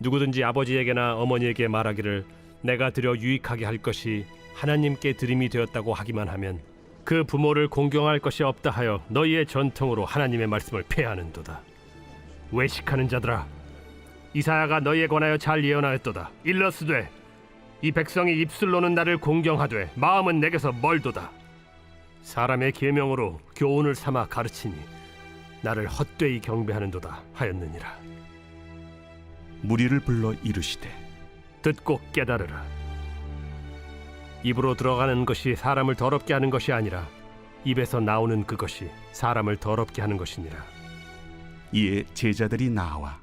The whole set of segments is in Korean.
누구든지 아버지에게나 어머니에게 말하기를 내가 드려 유익하게 할 것이 하나님께 드림이 되었다고 하기만 하면 그 부모를 공경할 것이 없다 하여 너희의 전통으로 하나님의 말씀을 폐하는도다 외식하는 자들아 이사야가 너희에 관하여 잘 예언하였도다. 일러스되 이 백성이 입술로는 나를 공경하되 마음은 내게서 멀도다. 사람의 계명으로 교훈을 삼아 가르치니 나를 헛되이 경배하는도다 하였느니라. 무리를 불러 이르시되 듣고 깨달으라. 입으로 들어가는 것이 사람을 더럽게 하는 것이 아니라 입에서 나오는 그것이 사람을 더럽게 하는 것이니라. 이에 제자들이 나와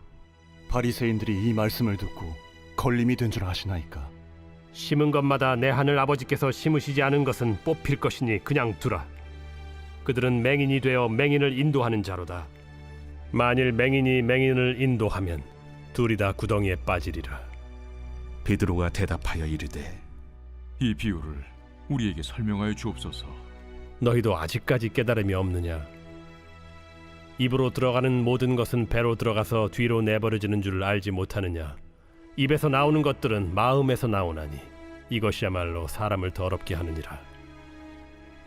바리새인들이 이 말씀을 듣고 걸림이 된 줄 아시나이까 심은 것마다 내 하늘 아버지께서 심으시지 않은 것은 뽑힐 것이니 그냥 두라. 그들은 맹인이 되어 맹인을 인도하는 자로다. 만일 맹인이 맹인을 인도하면 둘이 다 구덩이에 빠지리라. 베드로가 대답하여 이르되 이 비유를 우리에게 설명하여 주옵소서. 너희도 아직까지 깨달음이 없느냐? 입으로 들어가는 모든 것은 배로 들어가서 뒤로 내버려지는 줄 알지 못하느냐? 입에서 나오는 것들은 마음에서 나오나니 이것이야말로 사람을 더럽게 하느니라.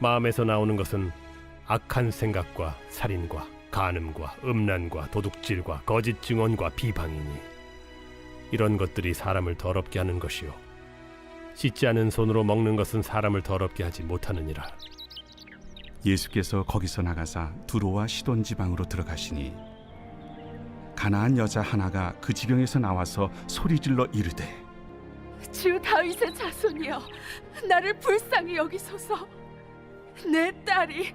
마음에서 나오는 것은 악한 생각과 살인과 간음과 음란과 도둑질과 거짓 증언과 비방이니 이런 것들이 사람을 더럽게 하는 것이요 씻지 않은 손으로 먹는 것은 사람을 더럽게 하지 못하느니라. 예수께서 거기서 나가사 두로와 시돈 지방으로 들어가시니 가나안 여자 하나가 그 지경에서 나와서 소리질러 이르되 주 다윗의 자손이여 나를 불쌍히 여기소서 내 딸이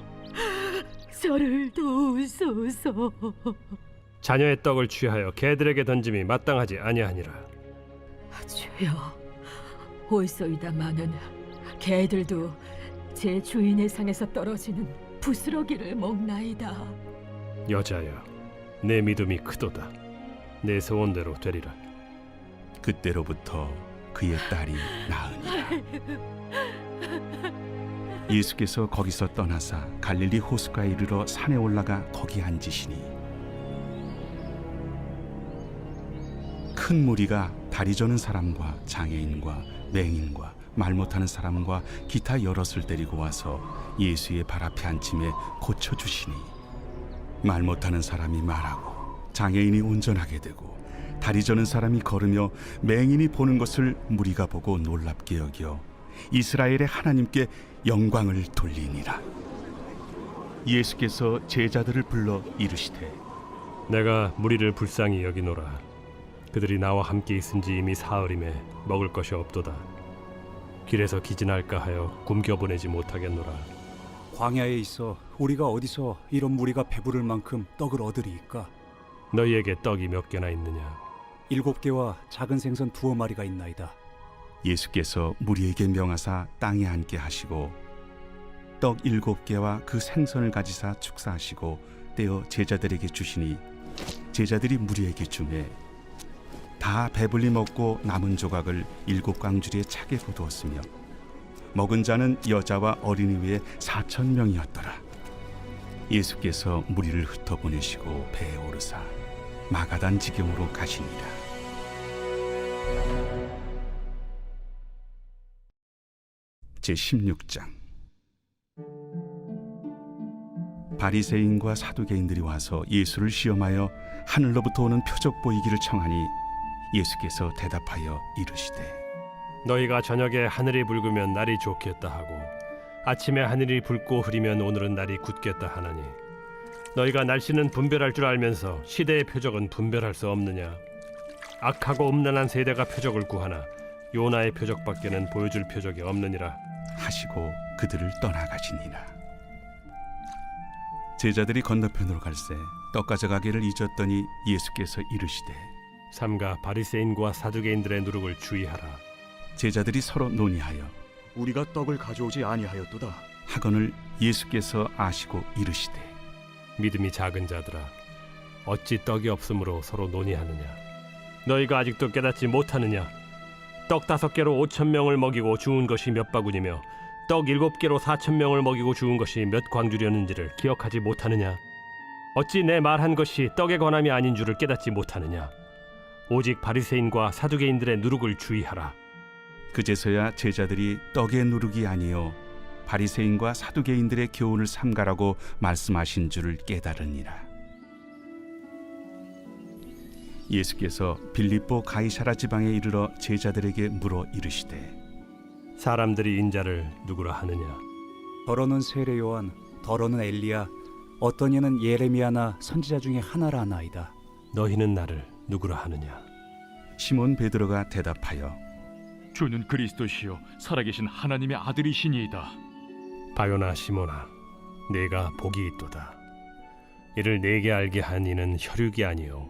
저를 도우소서 자녀의 떡을 취하여 개들에게 던짐이 마땅하지 아니하니라. 주여 올소이다마는 개들도 제 주인의 상에서 떨어지는 부스러기를 먹나이다 여자여, 내 믿음이 크도다. 내 소원대로 되리라. 그때로부터 그의 딸이 나으니라 예수께서 거기서 떠나사 갈릴리 호수가에 이르러 산에 올라가 거기 앉으시니 큰 무리가 다리 저는 사람과 장애인과 맹인과 말 못하는 사람과 기타 여럿을 데리고 와서 예수의 발 앞에 앉힘에 고쳐 주시니 말 못하는 사람이 말하고 장애인이 운전하게 되고 다리 저는 사람이 걸으며 맹인이 보는 것을 무리가 보고 놀랍게 여겨 이스라엘의 하나님께 영광을 돌리니라 예수께서 제자들을 불러 이르시되 내가 무리를 불쌍히 여기노라. 그들이 나와 함께 있은지 이미 사흘임에 먹을 것이 없도다. 길에서 기진할까 하여 굶겨 보내지 못하겠노라. 광야에 있어 우리가 어디서 이런 무리가 배부를 만큼 떡을 얻으리이까 너희에게 떡이 몇 개나 있느냐? 일곱 개와 작은 생선 두어 마리가 있나이다 예수께서 무리에게 명하사 땅에 앉게 하시고 떡 일곱 개와 그 생선을 가지사 축사하시고 떼어 제자들에게 주시니 제자들이 무리에게 주매 다 배불리 먹고 남은 조각을 일곱 광주리에 차게 거두었으며 먹은 자는 여자와 어린이 외에 사천 명이었더라. 예수께서 무리를 흩어 보내시고 배에 오르사 마가단 지경으로 가시니라 제 16장. 바리새인과 사두개인들이 와서 예수를 시험하여 하늘로부터 오는 표적 보이기를 청하니 예수께서 대답하여 이르시되 너희가 저녁에 하늘이 붉으면 날이 좋겠다 하고 아침에 하늘이 붉고 흐리면 오늘은 날이 굳겠다 하나니 너희가 날씨는 분별할 줄 알면서 시대의 표적은 분별할 수 없느냐? 악하고 음란한 세대가 표적을 구하나 요나의 표적밖에는 보여줄 표적이 없느니라 하시고 그들을 떠나가시니라. 제자들이 건너편으로 갈새 떡 가져가기를 잊었더니 예수께서 이르시되 삼가 바리새인과 사두개인들의 누룩을 주의하라 제자들이 서로 논의하여 우리가 떡을 가져오지 아니하였도다. 하건을 예수께서 아시고 이르시되 믿음이 작은 자들아 어찌 떡이 없으므로 서로 논의하느냐 너희가 아직도 깨닫지 못하느냐 떡 다섯 개로 오천 명을 먹이고 주운 것이 몇 바구니며 떡 일곱 개로 사천 명을 먹이고 주운 것이 몇 광주렸는지를 기억하지 못하느냐? 어찌 내 말한 것이 떡의 권함이 아닌 줄을 깨닫지 못하느냐? 오직 바리새인과 사두개인들의 누룩을 주의하라. 그제서야 제자들이 떡의 누룩이 아니요 바리새인과 사두개인들의 교훈을 삼가라고 말씀하신 줄을 깨달으니라. 예수께서 빌립보 가이사라 지방에 이르러 제자들에게 물어 이르시되 사람들이 인자를 누구라 하느냐 더러는 세례 요한, 더러는 엘리야, 어떤 이는 예레미야나 선지자 중에 하나라 하나이다. 너희는 나를 누구라 하느냐 시몬 베드로가 대답하여 주는 그리스도시요 살아계신 하나님의 아들이시니이다. 바요나 시모나 내가 복이 있도다 이를 내게 알게 한 이는 혈육이 아니요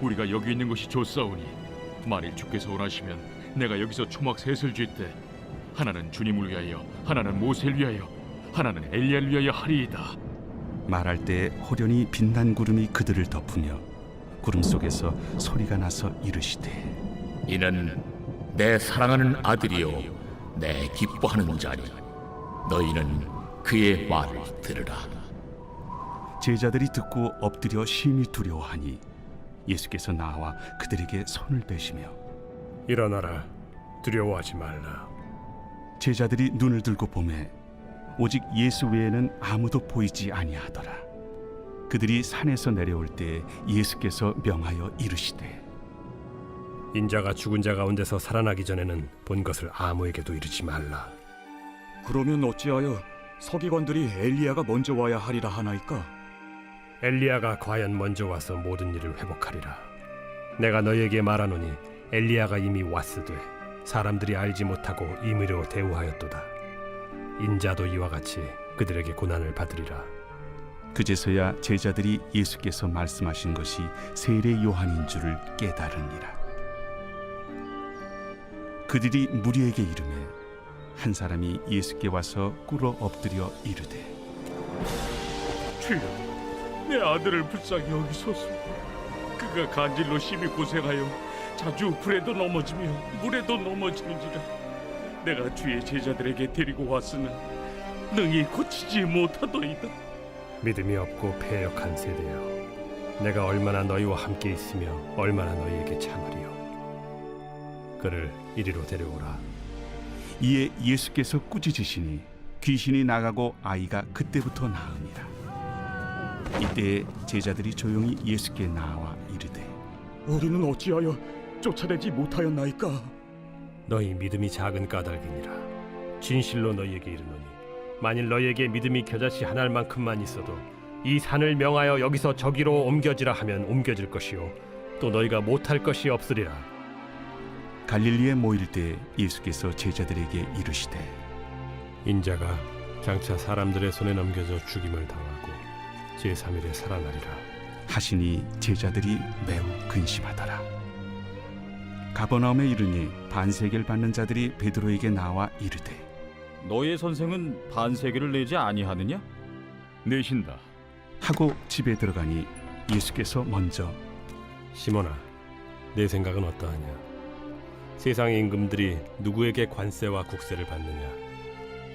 우리가 여기 있는 것이 좋사오니 만일 주께서 원하시면 내가 여기서 초막 셋을 쥘때 하나는 주님을 위하여 하나는 모세를 위하여 하나는 엘리야를 위하여 하리이다. 말할 때 호련히 빛난 구름이 그들을 덮으며 구름 속에서 소리가 나서 이르시되 이는 내 사랑하는 아들이요 내 기뻐하는 자니 너희는 그의 말을 들으라 제자들이 듣고 엎드려 심히 두려워하니 예수께서 나와 그들에게 손을 대시며 일어나라. 두려워하지 말라. 제자들이 눈을 들고 보매 오직 예수 외에는 아무도 보이지 아니하더라 그들이 산에서 내려올 때 예수께서 명하여 이르시되 인자가 죽은 자 가운데서 살아나기 전에는 본 것을 아무에게도 이르지 말라. 그러면 어찌하여 서기관들이 엘리야가 먼저 와야 하리라 하나이까? 엘리야가 과연 먼저 와서 모든 일을 회복하리라. 내가 너희에게 말하노니 엘리야가 이미 왔으되 사람들이 알지 못하고 임의로 대우하였도다. 인자도 이와 같이 그들에게 고난을 받으리라. 그제서야 제자들이 예수께서 말씀하신 것이 세례 요한인 줄을 깨달으니라. 그들이 무리에게 이르매 한 사람이 예수께 와서 꿇어 엎드려 이르되 주여, 내 아들을 불쌍히 여기소서. 그가 간질로 심히 고생하여 자주 불에도 넘어지며 물에도 넘어지는지라. 내가 주의 제자들에게 데리고 왔으나 능히 고치지 못하더이다. 믿음이 없고 패역한 세대여 내가 얼마나 너희와 함께 있으며 얼마나 너희에게 참으리요 그를 이리로 데려오라 이에 예수께서 꾸짖으시니 귀신이 나가고 아이가 그때부터 나으니라. 이때 제자들이 조용히 예수께 나와 이르되 우리는 어찌하여 쫓아내지 못하였나이까? 너희 믿음이 작은 까닭이니라 진실로 너희에게 이르노니 만일 너희에게 믿음이 겨자씨 한 알만큼만 있어도 이 산을 명하여 여기서 저기로 옮겨지라 하면 옮겨질 것이요 또 너희가 못할 것이 없으리라 갈릴리에 모일 때 예수께서 제자들에게 이르시되 인자가 장차 사람들의 손에 넘겨져 죽임을 당하고 제3일에 살아나리라 하시니 제자들이 매우 근심하더라. 가버나움에 이르니 반세계를 받는 자들이 베드로에게 나와 이르되 너의 선생은 반세계를 내지 아니하느냐? 내신다. 하고 집에 들어가니 예수께서 먼저 시몬아 내 생각은 어떠하냐 세상의 임금들이 누구에게 관세와 국세를 받느냐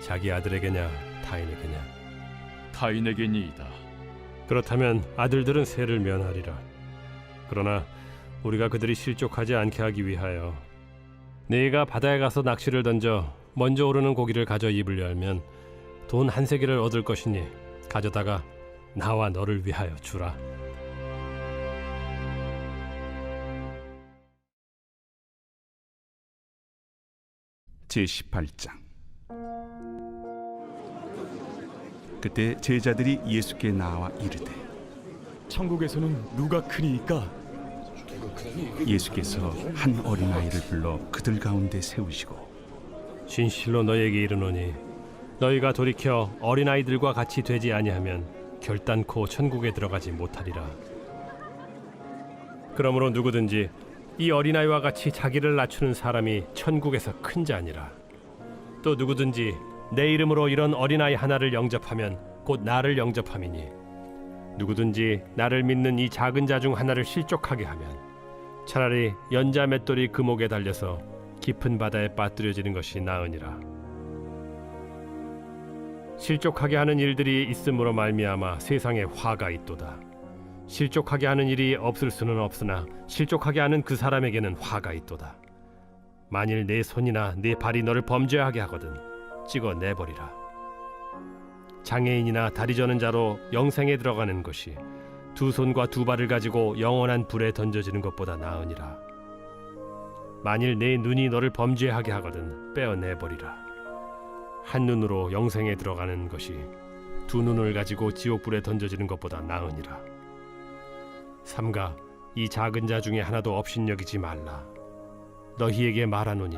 자기 아들에게냐 타인에게냐 타인에게니이다. 그렇다면 아들들은 세를 면하리라. 그러나 우리가 그들이 실족하지 않게 하기 위하여 네가 바다에 가서 낚시를 던져 먼저 오르는 고기를 가져 입을 열면 돈 한 세기를 얻을 것이니 가져다가 나와 너를 위하여 주라. 제 18장 그때 제자들이 예수께 나와 이르되 천국에서는 누가 크니이까? 예수께서 한 어린아이를 불러 그들 가운데 세우시고 진실로 너에게 이르노니 너희가 돌이켜 어린아이들과 같이 되지 아니하면 결단코 천국에 들어가지 못하리라. 그러므로 누구든지 이 어린아이와 같이 자기를 낮추는 사람이 천국에서 큰 자니라. 또 누구든지 내 이름으로 이런 어린아이 하나를 영접하면 곧 나를 영접함이니 누구든지 나를 믿는 이 작은 자 중 하나를 실족하게 하면 차라리 연자 맷돌이 금옥에 달려서 깊은 바다에 빠뜨려지는 것이 나으니라. 실족하게 하는 일들이 있음으로 말미암아 세상에 화가 있도다. 실족하게 하는 일이 없을 수는 없으나 실족하게 하는 그 사람에게는 화가 있도다. 만일 내 손이나 내 발이 너를 범죄하게 하거든 찍어 내버리라. 장애인이나 다리 저는 자로 영생에 들어가는 것이 두 손과 두 발을 가지고 영원한 불에 던져지는 것보다 나으니라. 만일 내 눈이 너를 범죄하게 하거든 빼어내 버리라. 한 눈으로 영생에 들어가는 것이 두 눈을 가지고 지옥불에 던져지는 것보다 나으니라. 삼가 이 작은 자 중에 하나도 업신여기지 말라. 너희에게 말하노니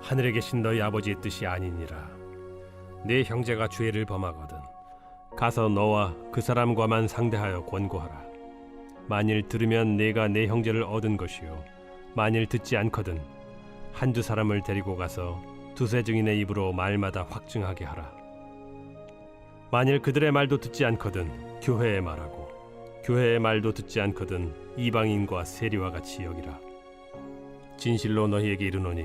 하늘에 계신 너희 아버지의 뜻이 아니니라. 내 형제가 죄를 범하거든 가서 너와 그 사람과만 상대하여 권고하라. 만일 들으면 내가 내 형제를 얻은 것이요 만일 듣지 않거든 한두 사람을 데리고 가서 두세 증인의 입으로 말마다 확증하게 하라. 만일 그들의 말도 듣지 않거든 교회의 말하고 교회의 말도 듣지 않거든 이방인과 세리와 같이 여기라. 진실로 너희에게 이르노니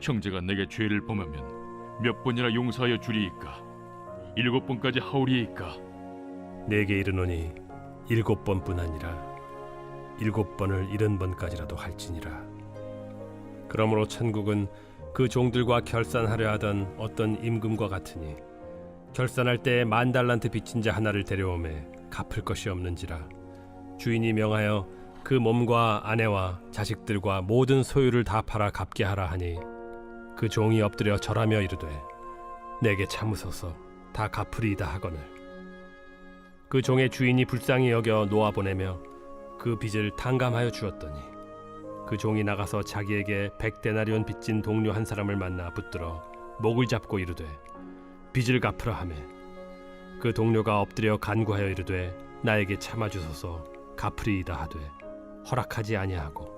형제가 내게 죄를 범하면 몇 번이나 용서하여 주리이까? 일곱 번까지 하오리이까? 내게 이르노니 일곱 번뿐 아니라 일곱 번을 일흔 번까지라도 할지니라. 그러므로 천국은 그 종들과 결산하려 하던 어떤 임금과 같으니 결산할 때 만 달란트 빚진 자 하나를 데려오매 갚을 것이 없는지라 주인이 명하여 그 몸과 아내와 자식들과 모든 소유를 다 팔아 갚게 하라 하니 그 종이 엎드려 절하며 이르되 내게 참으소서 다 갚으리이다 하거늘. 그 종의 주인이 불쌍히 여겨 놓아 보내며 그 빚을 탕감하여 주었더니 그 종이 나가서 자기에게 백 데나리온 빚진 동료 한 사람을 만나 붙들어 목을 잡고 이르되 빚을 갚으라 하매. 그 동료가 엎드려 간구하여 이르되 나에게 참아 주소서 갚으리이다 하되 허락하지 아니하고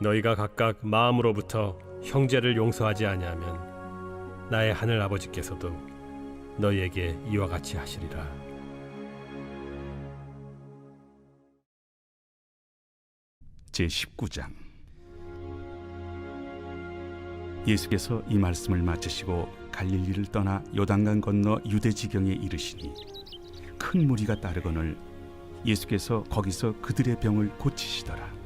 너희가 각각 마음으로부터 형제를 용서하지 아니하면 나의 하늘 아버지께서도 너희에게 이와 같이 하시리라. 제 19장 예수께서 이 말씀을 마치시고 갈릴리를 떠나 요단강 건너 유대 지경에 이르시니 큰 무리가 따르거늘 예수께서 거기서 그들의 병을 고치시더라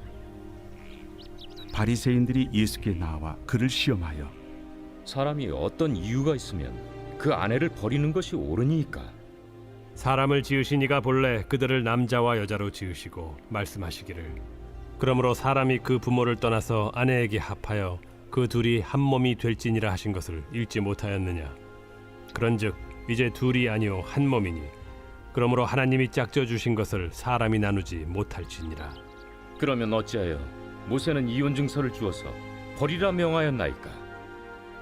바리새인들이 예수께 나와 그를 시험하여 사람이 어떤 이유가 있으면 그 아내를 버리는 것이 옳으니까. 사람을 지으신 이가 본래 그들을 남자와 여자로 지으시고 말씀하시기를. 그러므로 사람이 그 부모를 떠나서 아내에게 합하여 그 둘이 한 몸이 될지니라 하신 것을 읽지 못하였느냐. 그런즉 이제 둘이 아니요 한 몸이니. 그러므로 하나님이 짝져 주신 것을 사람이 나누지 못할지니라. 그러면 어찌하여 모세는 이혼 증서를 주어서 버리라 명하였나이까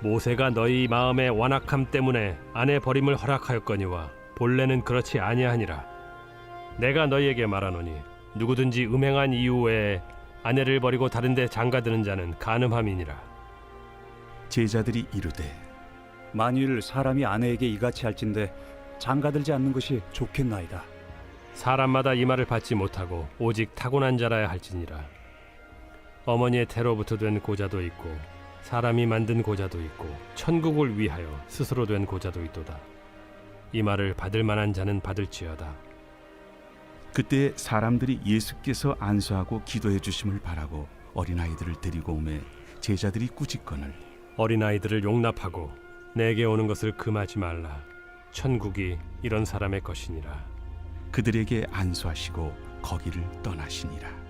모세가 너희 마음의 완악함 때문에 아내 버림을 허락하였거니와 본래는 그렇지 아니하니라. 내가 너희에게 말하노니 누구든지 음행한 이유 외에 아내를 버리고 다른 데 장가드는 자는 간음함이니라. 제자들이 이르되 만일 사람이 아내에게 이같이 할진대 장가들지 않는 것이 좋겠나이다. 사람마다 이 말을 받지 못하고 오직 타고난 자라야 할지니라. 어머니의 태로부터 된 고자도 있고 사람이 만든 고자도 있고 천국을 위하여 스스로 된 고자도 있도다. 이 말을 받을 만한 자는 받을지어다. 그때 사람들이 예수께서 안수하고 기도해 주심을 바라고 어린아이들을 데리고 오매 제자들이 꾸짖거늘 어린아이들을 용납하고 내게 오는 것을 금하지 말라. 천국이 이런 사람의 것이니라. 그들에게 안수하시고 거기를 떠나시니라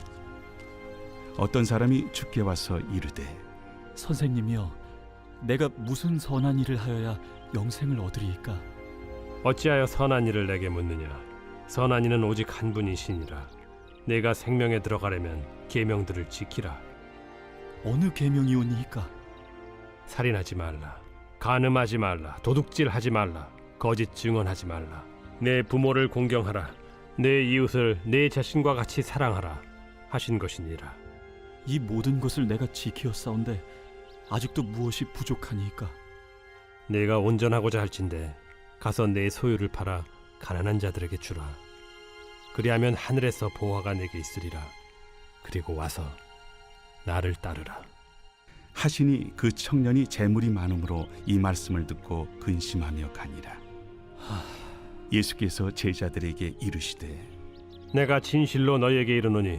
어떤 사람이 주께 와서 이르되 선생님이여, 내가 무슨 선한 일을 하여야 영생을 얻으리이까? 어찌하여 선한 일을 내게 묻느냐? 선한 이는 오직 한 분이시니라. 내가 생명에 들어가려면 계명들을 지키라. 어느 계명이오니이까? 살인하지 말라. 간음하지 말라. 도둑질하지 말라. 거짓 증언하지 말라. 내 부모를 공경하라. 내 이웃을 내 자신과 같이 사랑하라. 하신 것이니라. 이 모든 것을 내가 지키었사온데 아직도 무엇이 부족하니이까? 내가 온전하고자 할진대 가서 내 소유를 팔아 가난한 자들에게 주라. 그리하면 하늘에서 보화가 내게 있으리라. 그리고 와서 나를 따르라. 하시니 그 청년이 재물이 많음으로 이 말씀을 듣고 근심하며 가니라 예수께서 제자들에게 이르시되 내가 진실로 너희에게 이르노니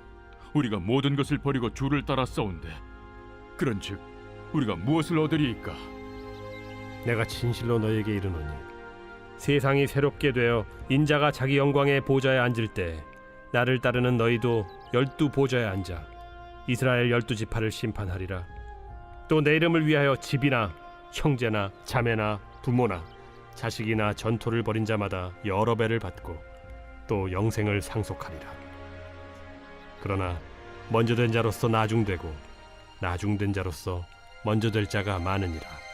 우리가 모든 것을 버리고 주를 따라 싸운데 그런즉 우리가 무엇을 얻으리이까 내가 진실로 너에게 이르노니 세상이 새롭게 되어 인자가 자기 영광의 보좌에 앉을 때 나를 따르는 너희도 열두 보좌에 앉아 이스라엘 열두 지파를 심판하리라. 또 내 이름을 위하여 집이나 형제나 자매나 부모나 자식이나 전토를 벌인 자마다 여러 배를 받고 또 영생을 상속하리라. 그러나 먼저 된 자로서 나중되고 나중된 자로서 먼저 될 자가 많으니라.